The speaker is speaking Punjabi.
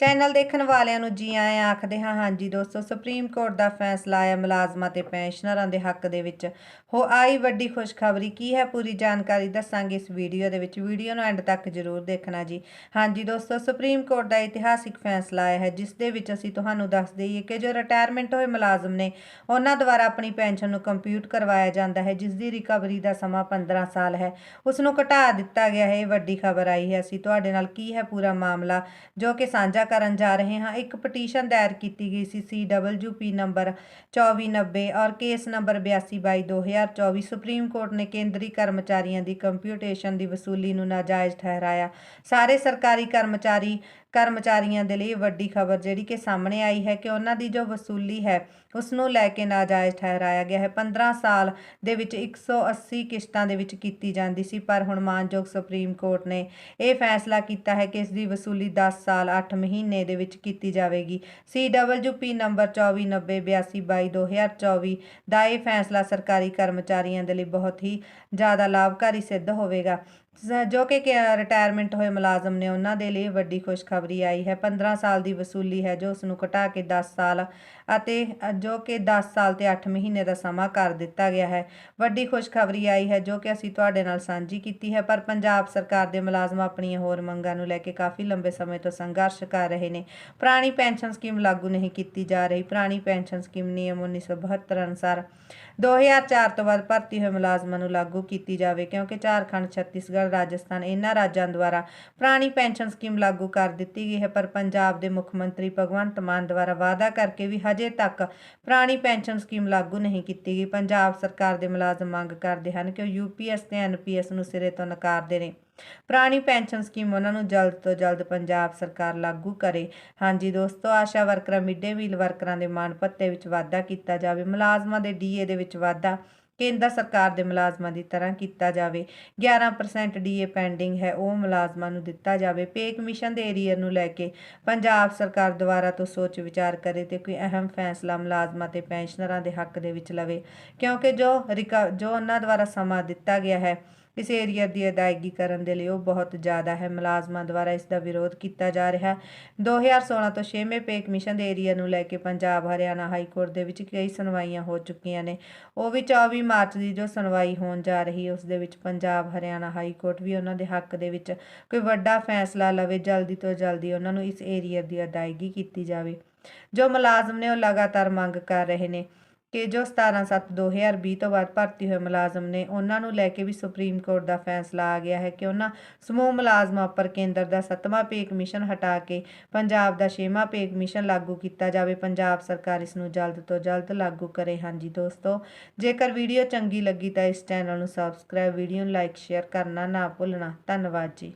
ਚੈਨਲ ਦੇਖਣ ਵਾਲਿਆਂ ਨੂੰ ਜੀ ਆਇਆਂ ਆਖਦੇ ਹਾਂ, ਹਾਂਜੀ ਦੋਸਤੋ, ਸੁਪਰੀਮ ਕੋਰਟ ਦਾ ਫੈਸਲਾ ਆਇਆ ਮੁਲਾਜ਼ਮਾਂ ਤੇ ਪੈਨਸ਼ਨਰਾਂ ਦੇ ਹੱਕ ਦੇ ਵਿੱਚ। ਹੋ ਆਈ ਵੱਡੀ ਖੁਸ਼ਖਬਰੀ ਕੀ ਹੈ ਪੂਰੀ ਜਾਣਕਾਰੀ ਦੱਸਾਂਗੇ ਇਸ ਵੀਡੀਓ ਦੇ ਵਿੱਚ। ਵੀਡੀਓ ਨੂੰ ਐਂਡ ਤੱਕ ਜ਼ਰੂਰ ਦੇਖਣਾ ਜੀ। ਹਾਂਜੀ ਦੋਸਤੋ, ਸੁਪਰੀਮ ਕੋਰਟ ਦਾ ਇਤਿਹਾਸਿਕ ਫੈਸਲਾ ਆਇਆ ਹੈ, ਜਿਸ ਦੇ ਵਿੱਚ ਅਸੀਂ ਤੁਹਾਨੂੰ ਦੱਸ ਦਈਏ ਕਿ ਜੋ ਰਿਟਾਇਰਮੈਂਟ ਹੋਏ ਮੁਲਾਜ਼ਮ ਨੇ, ਉਹਨਾਂ ਦੁਆਰਾ ਆਪਣੀ ਪੈਨਸ਼ਨ ਨੂੰ ਕੰਪਿਊਟ ਕਰਵਾਇਆ ਜਾਂਦਾ ਹੈ, ਜਿਸ ਦੀ ਰਿਕਵਰੀ ਦਾ ਸਮਾਂ 15 ਸਾਲ ਹੈ। ਉਸ ਨੂੰ ਘਟਾ ਦਿੱਤਾ ਗਿਆ ਹੈ, ਇਹ ਵੱਡੀ ਖਬਰ ਆਈ ਹੈ। ਅਸੀਂ ਤੁਹਾਡੇ ਨਾਲ ਕੀ ਹੈ ਪੂਰਾ ਮਾਮਲਾ, ਜੋ ਕਿ ਸਾਂਝਾ ਕਰਨ ਜਾ ਰਹੇ ਹਾਂ। ਇੱਕ ਪਟੀਸ਼ਨ ਦਾਇਰ ਕੀਤੀ ਗਈ ਸੀ CWP ਨੰਬਰ 2490 ਔਰ ਕੇਸ ਨੰਬਰ 8222/2024 ਸੁਪਰੀਮ ਕੋਰਟ ਨੇ ਕੇਂਦਰੀ ਕਰਮਚਾਰੀਆਂ ਦੀ ਕੰਪਿਊਟੇਸ਼ਨ ਦੀ ਵਸੂਲੀ ਨੂੰ ਨਾਜਾਇਜ਼ ਠਹਿਰਾਇਆ। ਸਾਰੇ ਸਰਕਾਰੀ ਕਰਮਚਾਰੀ ਕਰਮਚਾਰੀਆਂ ਦੇ ਲਈ ਵੱਡੀ ਖਬਰ ਜਿਹੜੀ ਕਿ ਸਾਹਮਣੇ ਆਈ ਹੈ ਕਿ ਉਹਨਾਂ ਦੀ ਜੋ ਵਸੂਲੀ ਹੈ ਉਸ ਨੂੰ ਲੈ ਕੇ ਨਾਜਾਇਜ਼ ਠਹਿਰਾਇਆ ਗਿਆ ਹੈ। 15 ਸਾਲ ਦੇ ਵਿੱਚ 180 ਕਿਸ਼ਤਾਂ ਦੇ ਵਿੱਚ ਕੀਤੀ ਜਾਂਦੀ ਸੀ, ਪਰ ਹੁਣ ਮਾਨਯੋਗ ਸੁਪਰੀਮ ਕੋਰਟ ਨੇ ਇਹ ਫੈਸਲਾ ਕੀਤਾ ਹੈ ਕਿ ਇਸ ਦੀ ਵਸੂਲੀ 10 ਸਾਲ 8 ਮਹੀਨੇ ਦੇ ਵਿੱਚ ਕੀਤੀ ਜਾਵੇਗੀ। CWP ਨੰਬਰ 24908222/2024 ਦਾ ਇਹ ਫੈਸਲਾ ਸਰਕਾਰੀ ਕਰਮਚਾਰੀਆਂ ਦੇ ਲਈ ਬਹੁਤ ਹੀ ਜ਼ਿਆਦਾ ਲਾਭਕਾਰੀ ਸਿੱਧ ਹੋਵੇਗਾ। ਜੋ ਕਿ ਰਿਟਾਇਰਮੈਂਟ ਹੋਏ ਮੁਲਾਜ਼ਮ ਨੇ, ਉਹਨਾਂ ਦੇ ਲਈ ਵੱਡੀ ਖੁਸ਼ਖਬਰੀ ਆਈ ਹੈ। 15 ਸਾਲ ਦੀ ਵਸੂਲੀ ਹੈ, ਜੋ ਉਸ ਨੂੰ ਘਟਾ ਕੇ 10 ਸਾਲ ਅਤੇ ਜੋ ਕਿ 10 ਸਾਲ ਤੇ 8 ਮਹੀਨੇ ਦਾ ਸਮਾਂ ਕਰ ਦਿੱਤਾ ਗਿਆ ਹੈ। ਵੱਡੀ ਖੁਸ਼ਖਬਰੀ ਆਈ ਹੈ, ਜੋ ਕਿ ਅਸੀਂ ਤੁਹਾਡੇ ਨਾਲ ਸਾਂਝੀ ਕੀਤੀ ਹੈ, ਪਰ ਪੰਜਾਬ ਸਰਕਾਰ ਦੇ ਮੁਲਾਜ਼ਮ ਆਪਣੀਆਂ ਹੋਰ ਮੰਗਾਂ ਨੂੰ ਲੈ ਕੇ ਕਾਫੀ ਲੰਬੇ ਸਮੇਂ ਤੋਂ ਸੰਘਰਸ਼ ਕਰ ਰਹੇ ਨੇ। ਪੁਰਾਣੀ ਪੈਨਸ਼ਨ ਸਕੀਮ ਲਾਗੂ ਨਹੀਂ ਕੀਤੀ ਜਾ ਰਹੀ। ਪੁਰਾਣੀ ਪੈਨਸ਼ਨ ਸਕੀਮ ਨਿਯਮ 1972 ਅਨੁਸਾਰ 2004 ਤੋਂ ਬਾਅਦ ਭਰਤੀ ਹੋਏ ਮੁਲਾਜ਼ਮਾਂ ਨੂੰ ਲਾਗੂ ਕੀਤੀ ਜਾਵੇ, ਕਿਉਂਕਿ ਝਾਰਖੰਡ, ਛੱਤੀਸਗੜ੍ਹ ਰਾਜਸਥਾਨ ਇਹਨਾਂ ਰਾਜਾਂ ਦੁਆਰਾ ਪੁਰਾਣੀ ਪੈਨਸ਼ਨ ਸਕੀਮ ਲਾਗੂ ਕਰ ਦਿੱਤੀ ਗਈ ਹੈ। ਪਰ ਪੰਜਾਬ ਦੇ ਮੁੱਖ ਮੰਤਰੀ ਭਗਵੰਤ ਮਾਨ ਦੁਆਰਾ ਵਾਅਦਾ ਕਰਕੇ ਵੀ ਹਜੇ ਤੱਕ ਪੁਰਾਣੀ ਪੈਨਸ਼ਨ ਸਕੀਮ ਲਾਗੂ ਨਹੀਂ ਕੀਤੀ ਗਈ। ਪੰਜਾਬ ਸਰਕਾਰ ਦੇ ਮੁਲਾਜ਼ਮ ਮੰਗ ਕਰਦੇ ਹਨ ਕਿ ਉਹ ਯੂਪੀਐਸ ਤੇ ਐਨਪੀਐਸ ਨੂੰ ਸਿਰੇ ਤੋਂ ਨਕਾਰਦੇ ਨੇ ਪੁਰਾਣੀ ਪੈਨਸ਼ਨ ਸਕੀਮ ਉਹਨਾਂ ਨੂੰ ਜਲਦ ਤੋਂ ਜਲਦ ਪੰਜਾਬ ਸਰਕਾਰ ਲਾਗੂ ਕਰੇ। ਹਾਂਜੀ ਦੋਸਤੋ, ਆਸ਼ਾ ਵਰਕਰਾਂ, ਮਿੱਡੇ ਮੀਲ ਵਰਕਰਾਂ ਦੇ ਮਾਣ ਭੱਤੇ ਵਿੱਚ ਵਾਧਾ ਕੀਤਾ ਜਾਵੇ। ਮੁਲਾਜ਼ਮਾਂ ਦੇ ਡੀਏ ਦੇ ਵਿੱਚ ਵਾਧਾ ਕੇਂਦਰ ਸਰਕਾਰ ਦੇ ਮੁਲਾਜ਼ਮਾਂ ਦੀ ਤਰ੍ਹਾਂ ਕੀਤਾ ਜਾਵੇ। 11% ਡੀਏ ਪੈਂਡਿੰਗ ਹੈ, ਉਹ ਮੁਲਾਜ਼ਮਾਂ ਨੂੰ ਦਿੱਤਾ ਜਾਵੇ। ਪੇ ਕਮਿਸ਼ਨ ਦੇ ਏਰੀਅਰ ਨੂੰ ਲੈ ਕੇ ਪੰਜਾਬ ਸਰਕਾਰ ਦੁਆਰਾ ਤੋਂ ਸੋਚ ਵਿਚਾਰ ਕਰੇ ਤੇ ਕੋਈ ਅਹਿਮ ਫੈਸਲਾ ਮੁਲਾਜ਼ਮਾਂ ਤੇ ਪੈਨਸ਼ਨਰਾਂ ਦੇ ਹੱਕ ਦੇ ਵਿੱਚ ਲਵੇ। ਕਿਉਂਕਿ ਜੋ ਰਿਕਾ, ਜੋ ਉਹਨਾਂ ਦੁਆਰਾ ਸਮਾਂ ਦਿੱਤਾ ਗਿਆ ਹੈ ਇਸ ਏਰੀਆ ਦੀ ਅਦਾਇਗੀ ਕਰਨ ਦੇ ਲਈ ਉਹ ਬਹੁਤ ਜ਼ਿਆਦਾ ਹੈ। ਮੁਲਾਜ਼ਮਾਂ ਦੁਆਰਾ ਇਸ ਦਾ ਵਿਰੋਧ ਕੀਤਾ ਜਾ ਰਿਹਾ 2016 ਤੋਂ 6ਵੇਂ ਪੇ ਕਮਿਸ਼ਨ ਦੇ ਏਰੀਆ ਨੂੰ ਲੈ ਕੇ ਪੰਜਾਬ, ਹਰਿਆਣਾ ਹਾਈ ਕੋਰਟ ਦੇ ਵਿੱਚ ਕਈ ਸੁਣਵਾਈਆਂ ਹੋ ਚੁੱਕੀਆਂ ਨੇ। ਉਹ ਵੀ 24 ਮਾਰਚ ਦੀ ਜੋ ਸੁਣਵਾਈ ਹੋਣ ਜਾ ਰਹੀ ਹੈ, ਉਸ ਦੇ ਵਿੱਚ ਪੰਜਾਬ, ਹਰਿਆਣਾ ਹਾਈ ਕੋਰਟ ਵੀ ਉਹਨਾਂ ਦੇ ਹੱਕ ਦੇ ਵਿੱਚ ਕੋਈ ਵੱਡਾ ਫੈਸਲਾ ਲਵੇ, ਜਲਦੀ ਤੋਂ ਜਲਦੀ ਉਹਨਾਂ ਨੂੰ ਇਸ ਏਰੀਆ ਦੀ ਅਦਾਇਗੀ ਕੀਤੀ ਜਾਵੇ। ਜੋ ਮੁਲਾਜ਼ਮ ਨੇ ਉਹ ਲਗਾਤਾਰ ਮੰਗ ਕਰ ਰਹੇ ਨੇ। ਕਿ ਜੋ 17/7/2020 ਤੋਂ ਬਾਅਦ ਭਰਤੀ ਹੋਏ ਮੁਲਾਜ਼ਮ ਨੇ, ਉਹਨਾਂ ਨੂੰ ਲੈ ਕੇ ਵੀ ਸੁਪਰੀਮ ਕੋਰਟ ਦਾ ਫੈਸਲਾ ਆ ਗਿਆ ਹੈ ਕਿ ਉਹਨਾਂ ਸਮੂਹ ਮੁਲਾਜ਼ਮਾਂ ਉੱਪਰ ਕੇਂਦਰ ਦਾ 7ਵਾਂ ਪੇ ਕਮਿਸ਼ਨ ਹਟਾ ਕੇ ਪੰਜਾਬ ਦਾ 6ਵਾਂ ਪੇ ਕਮਿਸ਼ਨ ਲਾਗੂ ਕੀਤਾ ਜਾਵੇ। ਪੰਜਾਬ ਸਰਕਾਰ ਇਸ ਨੂੰ ਜਲਦ ਤੋਂ ਜਲਦ ਲਾਗੂ ਕਰੇ। ਹਾਂਜੀ ਦੋਸਤੋ, ਜੇਕਰ ਵੀਡੀਓ ਚੰਗੀ ਲੱਗੀ ਤਾਂ ਇਸ ਚੈਨਲ ਨੂੰ ਸਬਸਕ੍ਰਾਈਬ, ਵੀਡੀਓ ਨੂੰ ਲਾਈਕ, ਸ਼ੇਅਰ ਕਰਨਾ ਨਾ ਭੁੱਲਣਾ। ਧੰਨਵਾਦ ਜੀ।